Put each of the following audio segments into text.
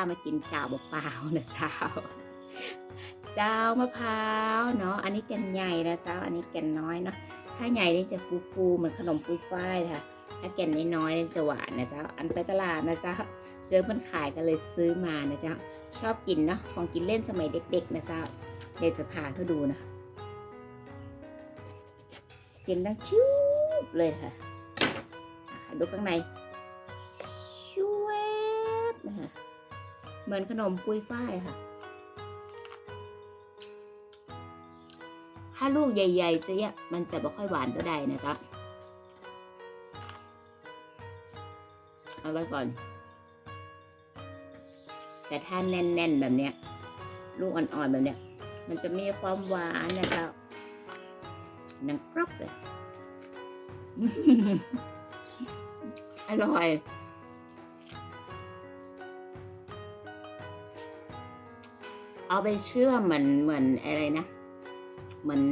ามากินจ่าวเปล่าๆนะเจ้าเจ้ามะพร้าวเนาะ อันนี้แกนใหญ่นะเจ้าอันนี้แกนน้อยเนาะ ถ้าใหญ่นี่จะฟูๆเหมือนขนมปุยฝ้ายค่ะ ถ้าแก่นน้อยๆนี่จะหวานนะเจ้าอันไปตลาดนะเจ้าเจอมันขายก็เลยซื้อมานะเจ้าชอบกินเนาะ ของกินเล่นสมัยเด็กๆนะเจ้าเดี๋ยวจะพาเขาดูนะเสียงดังชิวบเลยค่ะ ดูข้างใน เหมือนขนมปุยฝ้ายค่ะ ถ้าลูกใหญ่ๆจะเนี่ยมันจะไม่ค่อยหวานเท่าใดนะจ๊ะเอาไว้ก่อน แต่ถ้าแน่นๆแบบเนี้ย ลูกอ่อนๆแบบเนี้ย มันจะมีความหวานนะจ๊ะนังกรอบเลย อร่อย เอาไปเชื่อมเหมือนเหมือนอะไรนะ เหมือน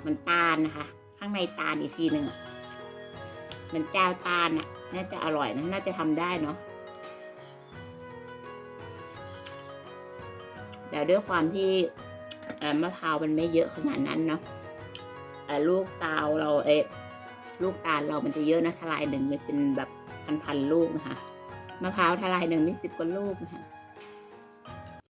เหมือนตาลนะคะ ข้างในตาลอีกทีหนึ่งอะเหมือนเจ้าตาลอะ น่าจะอร่อยนะน่าจะทำได้เนาะแต่ด้วยความที่มะพร้าวมันไม่เยอะขนาดนั้นเนาะลูกตาลเราเอะลูกตาลเรามันจะเยอะนะทลายหนึ่งมันเป็นแบบพันๆลูกนะคะมะพร้าวทลายหนึ่งมีสิบกว่าลูกนะคะ